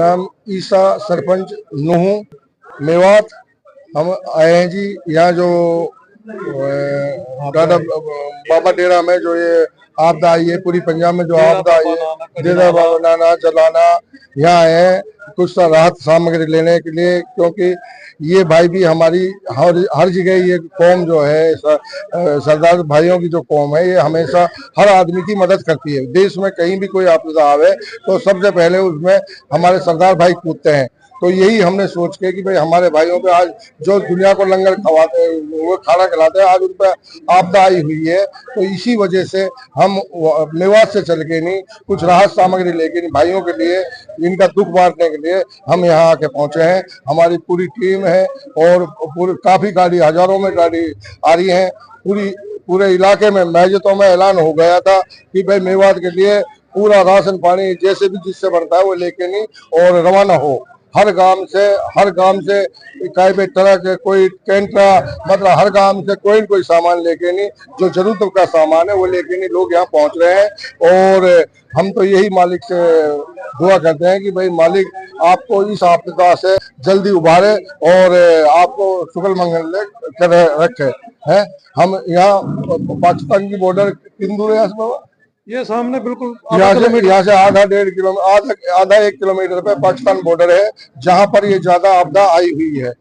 नाम ईसा सरपंच नूह मेवात हम आए हैं जी यहाँ जो अ, दादा बाबा डेरा में जो ये आपदा आई है पूरी पंजाब में जो आपदा आई है डेरा बाबा नाना जलाना यहाँ आए हैं कुछ सा राहत सामग्री लेने के लिए क्योंकि ये भाई भी हमारी हर हर जगह ये कौम जो है सरदार भाइयों की जो कौम है ये हमेशा हर आदमी की मदद करती है। देश में कहीं भी कोई आपदा आवे तो सबसे पहले उसमें हमारे सरदार भाई कूदते हैं। तो यही हमने सोच के कि भाई हमारे भाइयों पे आज जो दुनिया को लंगर खवाते, वो खाना खिलाते हैं, आज उन पर आपदा आई हुई है। तो इसी वजह से हम मेवात से चल के नहीं, कुछ राहत सामग्री लेके नहीं, भाइयों के लिए, इनका दुख बांटने के लिए हम यहाँ आके पहुँचे हैं। हमारी पूरी टीम है और पूरी, काफ़ी गाड़ी, हज़ारों में गाड़ी आ रही है। पूरी, पूरे इलाके में मैजतों में ऐलान हो गया था कि भाई मेवात के लिए पूरा राशन पानी जैसे भी जिससे बनता है वो लेके नहीं और रवाना हो। हर गाँव से, हर गाँव से इकाई पे तरह के कोई टेंट मतलब हर गाँव से कोई न कोई सामान लेके नहीं, जो ज़रूरत का सामान है, वो लेके नहीं, लोग यहाँ पहुँच रहे हैं और हम तो यही मालिक से दुआ करते हैं कि भाई मालिक, आपको इस आपदा से जल्दी उभारे और आपको शुक्र मंगल कर रखे हैं हम यहाँ पाकिस्तान की बॉर्डर किन दूर है बाबा? ये सामने बिल्कुल आधा यहाँ से यहाँ से आधा डेढ़ किलोमीटर आधा आधा एक किलोमीटर पे पाकिस्तान बॉर्डर है जहाँ पर ये ज़्यादा आपदा आई हुई है।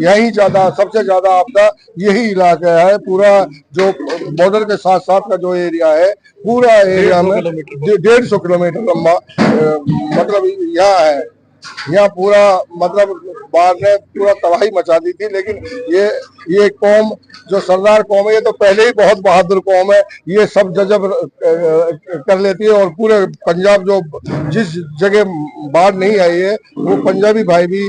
यही ज़्यादा सबसे ज़्यादा आपदा यही इलाका है पूरा जो बॉर्डर के साथ साथ का जो एरिया है पूरा एरिया में डेढ़ सौ किलोमीटर लंबा मतलब यहाँ है। यहाँ पूरा मतलब बाढ़ ने पूरा तबाही मचा दी थी, लेकिन ये ये कौम, जो सरदार कौम है, ये तो पहले ही बहुत बहादुर कौम है, ये सब जजब कर लेती है, और पूरे पंजाब जो जिस जगह बाढ़ नहीं आई है, वो पंजाबी भाई भी,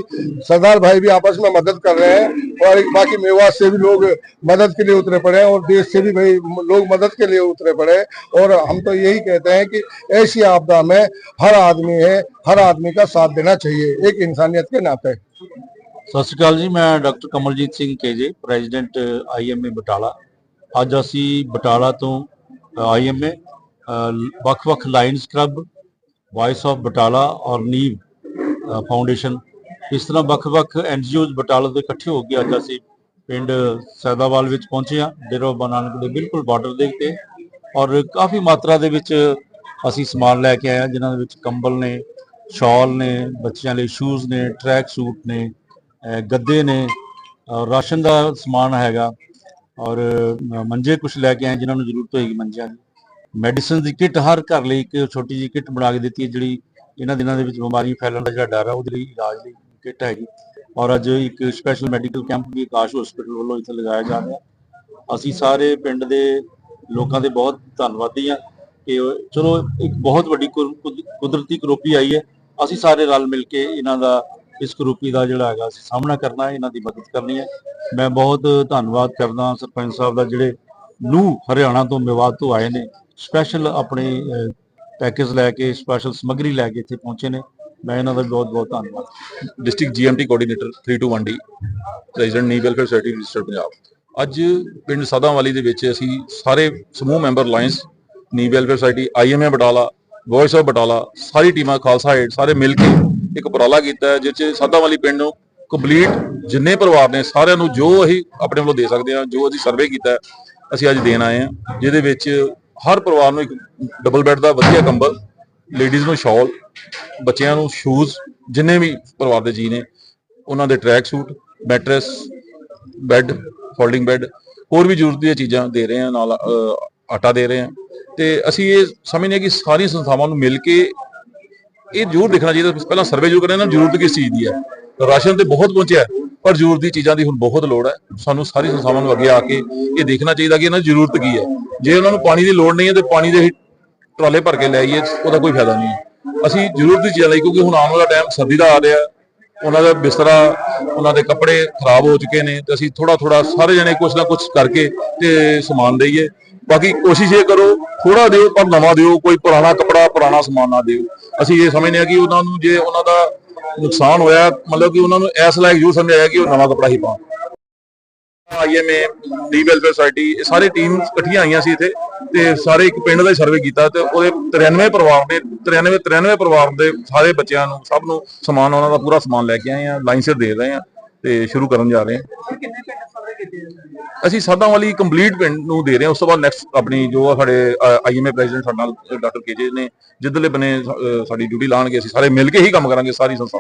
सरदार भाई भी आपस में मदद कर रहे हैं, और बाकी मेवात से भी लोग मदद के लिए उतरे पड़े हैं, और देश से भी भाई लोग मदद के लिए उतरे पड़े हैं, और हम तो यही कहते हैं कि ऐसी आपदा में हर आदमी है हर आदमी का साथ देना चाहिए एक इंसानियत के नाते ਸਤਿ ਸ਼੍ਰੀ ਅਕਾਲ ਜੀ ਮੈਂ doctor Kamaljit Singh KJ president IMA Batala ਅੱਜ ਅਸੀਂ ਬਟਾਲਾ ਤੋਂ ਆਈਐਮਏ ਵੱਖ-ਵੱਖ lions club voice of Batala ਔਰ ਨੀਵ ਅ, ਫਾਊਂਡੇਸ਼ਨ ਇਸ ਤਰ੍ਹਾਂ ਵੱਖ-ਵੱਖ ਐਨਜੀਓਜ਼ ਬਟਾਲਾ ਤੋਂ ਇਕੱਠੇ ਹੋ ਕੇ ਅੱਜ ਅਸੀਂ ਪਿੰਡ ਸੈਦਾਵਾਲ ਵਿੱਚ ਪਹੁੰਚੇ ਹਾਂ ਡੇਰਾ ਬਾਬਾ ਨਾਨਕ ਦੇ ਬਿਲਕੁਲ ਬਾਰਡਰ ਦੇ ਉੱਤੇ ਔਰ ਕਾਫੀ ਮਾਤਰਾ ਦੇ ਵਿੱਚ ਅਸੀਂ ਸਮਾਨ ਲੈ ਕੇ ਆਏ ਹਾਂ ਜਿਨ੍ਹਾਂ ਦੇ ਵਿੱਚ ਕੰਬਲ ਨੇ ਸ਼ਾਲ ਨੇ, ਬੱਚਿਆਂ ਲਈ ਸ਼ੂਜ਼ ਨੇ ਟਰੈਕ ਸੂਟ ਨੇ ਗੱਦੇ ਨੇ ਔਰ ਰਾਸ਼ਨ ਦਾ ਸਮਾਨ ਹੈਗਾ। ਔਰ ਮੰਜੇ ਕੁਝ ਲੈ ਕੇ ਆਏ ਜਿਨ੍ਹਾਂ ਨੂੰ ਜ਼ਰੂਰਤ ਹੋਏਗੀ ਮੰਜਿਆਂ ਦੀ। ਮੈਡੀਸਿਨ ਦੀ ਕਿੱਟ ਹਰ ਘਰ ਲਈ ਇੱਕ ਛੋਟੀ ਜਿਹੀ ਕਿੱਟ ਬਣਾ ਕੇ ਦਿੱਤੀ ਹੈ, ਜਿਹੜੀ ਇਹਨਾਂ ਦਿਨਾਂ ਦੇ ਵਿੱਚ ਬਿਮਾਰੀ ਫੈਲਣ ਦਾ ਜਿਹੜਾ ਡਰ ਹੈ, ਉਹਦੇ ਲਈ ਇਲਾਜ ਲਈ ਕਿੱਟ ਹੈਗੀ। ਔਰ ਅੱਜ ਇੱਕ ਸਪੈਸ਼ਲ ਮੈਡੀਕਲ ਕੈਂਪ ਵੀ ਆਕਾਸ਼ ਹਸਪੀਟਲ ਵੱਲੋਂ ਇੱਥੇ ਲਗਾਇਆ ਜਾ ਰਿਹਾ। ਅਸੀਂ ਸਾਰੇ ਪਿੰਡ ਦੇ ਲੋਕਾਂ ਦੇ ਬਹੁਤ ਧੰਨਵਾਦੀ ਹਾਂ ਕਿ ਚਲੋ, ਇੱਕ ਬਹੁਤ ਵੱਡੀ ਕੁਦਰਤੀ ਕਰੋਪੀ ਆਈ ਹੈ। ਅਸੀਂ ਸਾਰੇ ਰਲ ਮਿਲ ਕੇ ਇਹਨਾਂ ਦਾ ਇਸ ਕਰੋਪੀ ਦਾ ਜਿਹੜਾ ਹੈਗਾ ਅਸੀਂ ਸਾਹਮਣਾ ਕਰਨਾ ਹੈ, ਇਹਨਾਂ ਦੀ ਮਦਦ ਕਰਨੀ ਹੈ। ਮੈਂ ਬਹੁਤ ਧੰਨਵਾਦ ਕਰਦਾ ਸਰਪੰਚ ਸਾਹਿਬ ਦਾ, ਜਿਹੜੇ ਨੂੰ ਹਰਿਆਣਾ ਤੋਂ ਮੇਵਾਤ ਤੋਂ ਆਏ ਨੇ। ਸਪੈਸ਼ਲ ਆਪਣੇ ਪੈਕੇਜ ਲੈ ਕੇ ਸਪੈਸ਼ਲ ਸਮੱਗਰੀ ਲੈ ਕੇ ਇੱਥੇ ਪਹੁੰਚੇ ਨੇ। ਮੈਂ ਇਹਨਾਂ ਦਾ ਬਹੁਤ ਬਹੁਤ ਧੰਨਵਾਦ। District GMT coordinator 321D president ਨੀ ਵੈਲਫੇਅਰ ਸੋਸਾਇਟੀ ਰਜਿਸਟਰਡ ਪੰਜਾਬ ਅੱਜ ਪਿੰਡ ਸਾਦਾਂਵਾਲੀ ਦੇ ਵਿੱਚ ਅਸੀਂ ਸਾਰੇ ਸਮੂਹ ਮੈਂਬਰ ਲਾਇੰਸ ਨੀ welfare society IMA Batala voice of Batala ਸਾਰੀ ਟੀਮਾਂ ਖਾਲਸਾ ਏਡ ਸਾਰੇ ਮਿਲ ਕੇ ਇੱਕ ਉਪਰਾਲਾ ਕੀਤਾ ਹੈ ਜਿਸ 'ਚ ਸਾਦਾਂਵਾਲੀ ਪਿੰਡ ਨੂੰ ਕੰਪਲੀਟ ਜਿੰਨੇ ਪਰਿਵਾਰ ਨੇ ਸਾਰਿਆਂ ਨੂੰ ਜੋ ਅਸੀਂ ਆਪਣੇ ਵੱਲੋਂ ਦੇ ਸਕਦੇ ਹਾਂ ਜੋ ਅਸੀਂ ਸਰਵੇ ਕੀਤਾ ਹੈ, ਅਸੀਂ ਅੱਜ ਦੇਣ ਆਏ ਹਾਂ ਜਿਹਦੇ ਵਿੱਚ ਹਰ ਪਰਿਵਾਰ ਨੂੰ ਇੱਕ ਡਬਲ ਬੈੱਡ ਦਾ ਵਧੀਆ ਕੰਬਲ ਲੇਡੀਜ਼ ਨੂੰ ਸ਼ਾਲ ਬੱਚਿਆਂ ਨੂੰ ਸ਼ੂਜ਼ ਜਿੰਨੇ ਵੀ ਪਰਿਵਾਰ ਦੇ ਜੀ ਨੇ ਉਹਨਾਂ ਦੇ track suit mattress bed folding bed ਹੋਰ ਵੀ ਜ਼ਰੂਰਤ ਦੀਆਂ ਚੀਜ਼ਾਂ ਦੇ ਰਹੇ ਹਾਂ ਨਾਲ ਅਹ, ਆਟਾ ਦੇ ਰਹੇ ਹਾਂ। ਤੇ ਅਸੀਂ ਇਹ ਸਮਝਦੇ ਹਾਂ ਕਿ ਸਾਰੀਆਂ ਸੰਸਥਾਵਾਂ ਨੂੰ ਮਿਲ ਕੇ ਇਹ ਜ਼ਰੂਰ ਦੇਖਣਾ ਚਾਹੀਦਾ। ਪਹਿਲਾਂ ਸਰਵੇ ਜ਼ਰੂਰ ਕਰਨਾ, ਜ਼ਰੂਰਤ ਕਿਸ ਚੀਜ਼ ਦੀ ਹੈ? ਰਾਸ਼ਨ ਤੇ ਬਹੁਤ ਪਹੁੰਚਿਆ ਪਰ ਜ਼ਰੂਰਤ ਦੀ ਚੀਜ਼ਾਂ ਦੀ ਹੁਣ ਬਹੁਤ ਲੋੜ ਹੈ। ਸਾਨੂੰ ਸਾਰੀ ਸੰਸਥਾਵਾਂ ਨੂੰ ਅੱਗੇ ਆ ਕੇ ਇਹ ਦੇਖਣਾ ਚਾਹੀਦਾ ਕਿ ਇਹਨਾਂ ਦੀ ਜ਼ਰੂਰਤ ਕੀ ਹੈ। ਜੇ ਉਹਨਾਂ ਨੂੰ ਪਾਣੀ ਦੀ ਲੋੜ ਨਹੀਂ ਹੈ, ਤੇ ਪਾਣੀ ਦੇ ਟਰਾਲੇ ਭਰ ਕੇ ਲੈ ਆਈਏ, ਉਹਦਾ ਕੋਈ ਫਾਇਦਾ ਨਹੀਂ ਹੈ। ਅਸੀਂ ਜ਼ਰੂਰਤ ਦੀ ਚੀਜ਼ਾਂ ਲਈ, ਕਿਉਂਕਿ ਹੁਣ ਆਉਣ ਵਾਲਾ ਟਾਈਮ ਸਰਦੀ ਦਾ ਆ ਰਿਹਾ ਉਹਨਾਂ ਦਾ ਬਿਸਤਰਾ, ਉਹਨਾਂ ਦੇ ਕੱਪੜੇ ਖਰਾਬ ਹੋ ਚੁੱਕੇ ਨੇ ਤੇ ਅਸੀਂ ਥੋੜਾ ਥੋੜਾ ਸਾਰੇ ਜਣੇ ਕੁਛ ਨਾ ਕੁਛ ਕਰਕੇ ਤੇ ਸਮਾਨ ਦਈਏ। ਬਾਕੀ ਕੋਸ਼ਿਸ਼ ਇਹ ਕਰੋ ਥੋੜਾ ਦਿਓ ਪਰ ਨਵਾਂ ਦਿਓ, ਕੋਈ ਪੁਰਾਣਾ ਕੱਪੜਾ, ਪੁਰਾਣਾ ਸਮਾਨ ਨਾ ਦਿਓ। ਅਸੀਂ ਇਹ ਸਮਝਦੇ ਹਾਂ ਕਿ ਉਹਨਾਂ ਨੂੰ ਜੇ ਉਹਨਾਂ ਦਾ ਨੁਕਸਾਨ ਹੋਇਆ, ਮਤਲਬ ਕਿ ਉਹਨਾਂ ਨੂੰ ਇਸ ਲਾਇਕ ਜ਼ਰੂਰ ਸਮਝਾਇਆ ਕਿ ਉਹ ਨਵਾਂ ਕੱਪੜਾ ਹੀ ਪਾਉਣ ਆਈਐਮਏ ਡੀ ਵੈਲਫੇਅਰ ਸੁਸਾਇਟੀ ਸਾਰੇ ਟੀਮ ਇਕੱਠੀਆਂ ਆਈਆਂ ਸੀ ਇੱਥੇ ਤੇ ਸਾਰੇ ਇੱਕ ਪਿੰਡ ਦਾ ਹੀ ਸਰਵੇ ਕੀਤਾ ਤੇ ਉਹਦੇ 93 ਪਰਿਵਾਰ ਨੇ 93 93 ਪਰਿਵਾਰ ਦੇ ਸਾਰੇ ਬੱਚਿਆਂ ਨੂੰ ਸਭ ਨੂੰ ਸਮਾਨ ਉਹਨਾਂ ਦਾ ਪੂਰਾ ਸਮਾਨ ਲੈ ਕੇ ਆਏ ਆ ਲਾਈਨ ਸਿਰ ਦੇ ਰਹੇ ਆ ਤੇ ਸ਼ੁਰੂ ਕਰਨ ਜਾ ਰਹੇ ਆ ਅਸੀਂ ਸਾਦਾ ਵਾਲੀ ਕੰਪਲੀਟ ਪਿੰਡ ਨੂੰ ਦੇ ਰਹੇ ਹਾਂ ਉਸ ਤੋਂ ਬਾਅਦ ਨੈਕਸਟ ਆਪਣੀ ਜੋ ਸਾਡੇ ਆਈਐਮਏ ਪ੍ਰੈਜ਼ੀਡੈਂਟ ਸਾਡੇ ਨਾਲ ਡਾਕਟਰ ਕੇਜੇ ਨੇ ਜਿੱਦਲੇ ਬਨੇ ਸਾਡੀ ਡਿਊਟੀ ਲਾਣਗੇ ਅਸੀਂ ਸਾਰੇ ਮਿਲ ਕੇ ਹੀ ਕੰਮ ਕਰਾਂਗੇ ਸਾਰੀ ਸੰਸਥਾ।